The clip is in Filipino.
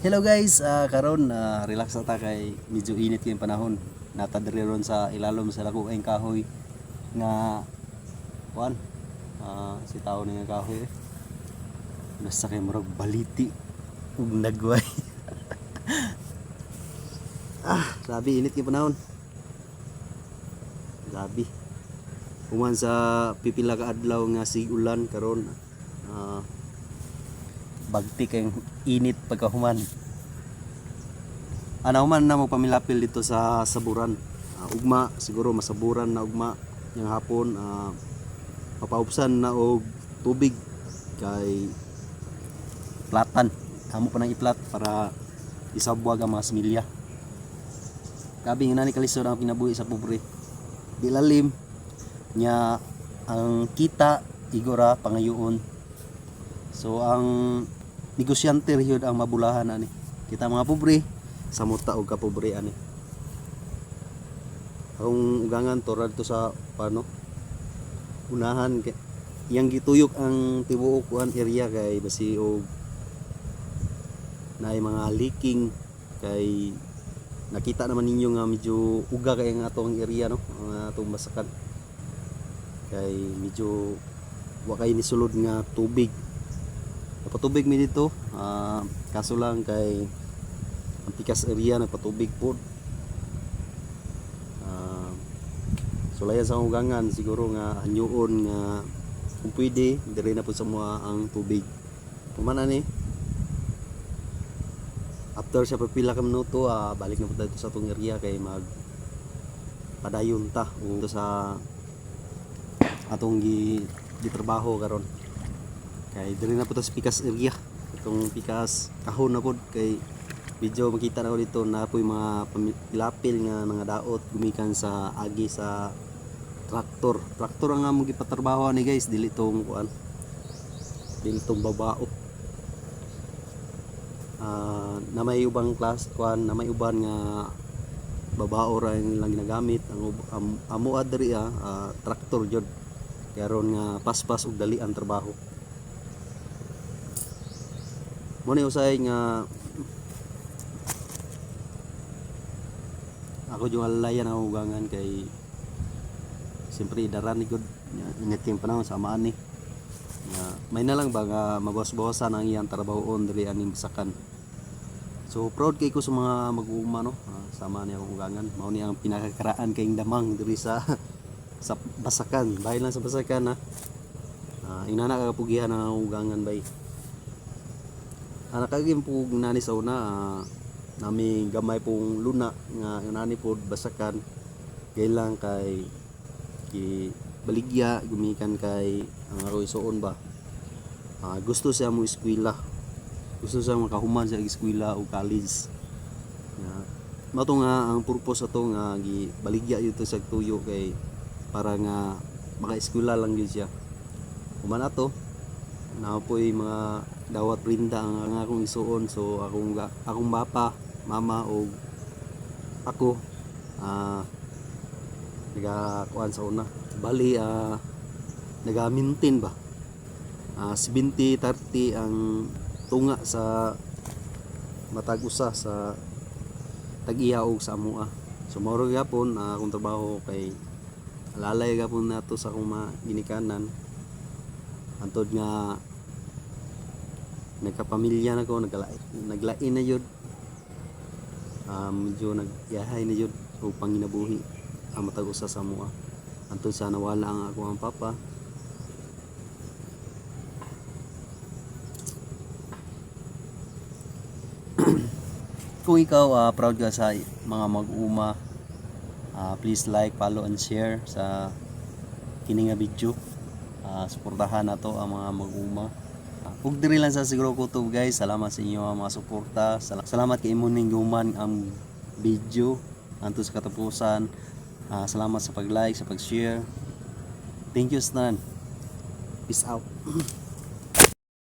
Hello guys, ah, karon ah, relax na ta kay medyo init yung panahon. Natadiri ron sa ilalom sa lako ang kahoy nga kuan ah, si tao ni nga kahoy. Eh. Nasa kay murag baliti ug nagway. ah, sabi init yung panahon. Sabi. Human sa pipila ka adlaw nga sigulan karon ah, bagti kayong init pagkahuman. Ano man na mo pamilapil dito sa saburan. Ah, ugma siguro masaburan na ugma yung hapon ah, mapaubsan na og tubig kay platan. Amo pa nang iplat para isabwag ang mga similya. Kabi nga nani kalisod ang kinabuhi sa pobre. Di lalim nya ang kita igora pangayoon So ang negosyante ryod ang mabulahan ani. Kita mga pobre sa muta og kapobre ani. Akong ugangan to radto sa pano unahan kay yang gituyok ang tibuok kuan area kay basi og naay mga leaking kay nakita naman ninyo nga medyo uga kay ang atong area no? Ang atong basakan. Kay medyo wa kay ni sulod nga tubig Napatubig mi dito. ah, kaso lang kay ang pikas area nagpatubig po. Uh, sulayan sa hugangan siguro nga anyuon nga kung pwede dire na po sa mga ang tubig. Pumana ni after sa pipila ka minuto ah, balik na po tayo sa atong area kay mag padayon ta o sa atong gi gitrabaho karon kay diri na po to sa pikas area. Itong pikas kahon na po. Kay video makita na ko dito na po yung mga pilapil nga mga daot gumikan sa agi sa traktor. Traktor ang among gipatrabaho ni guys. Dili tong kuan dili tong babao. Ah, na may ubang class kuan na may uban nga babao ra lang ginagamit. Ang am, amo adri ah, ah, traktor jud kaya ron nga paspas ug dali ang trabaho mo ni usay nga ako yung alalayan ang ugangan kay siyempre daran ni good init yung panahon sa amaan ni. Nga may na lang ba nga mabos-bosan ang iyang trabahoon diri aning sakan so proud kay ko sa mga mag-uuma no? Ah, sama niya akong ugangan. Mao ni ang pinakakaraan kayong damang diri sa sa basakan. Bahay lang sa basakan ha? Uh, inana kagapugihan ang ugangan bay anak kagim po nani sa una nami gamay pong luna nga nani po basakan. Kailang kay ki baligya gumikan kay ang aroy soon ba. Ah, gusto siya mo eskwela. Gusto siya makahuman sa eskwela o college. Nga mato nga ang purpose ato nga gi baligya yun to sa tuyo kay para nga maka eskwela lang yun siya. Human ato na po mga dawat rinda ang, akong isuon. So akong akong bapa mama o ako ah naga kuan sa una. Bali ah nagamintin ba? Ah 70 30 ang tunga sa matag usa sa tag-iya og sa amoa so mao gyapon ah, akong trabaho kay alalay gyapon nato sa akong mga ginikanan. Antod nga nagkapamilya na ko naglain naglain na yun. Um, medyo nagyahay na yun o panginabuhi ang matag usa sa mua. Antod sa nawala ang ako ang papa. Kung ikaw ah, proud ka sa mga mag-uma ah, please like, follow and share sa kini nga video. Ah, suportahan na to ang mga mag-uma ug diri lang sa siguro ko to guys. Salamat sa inyo ang mga suporta. Sal- salamat kay imo ning guman ang video anto sa katapusan. Ah, salamat sa pag-like sa pag-share. Thank you stan peace out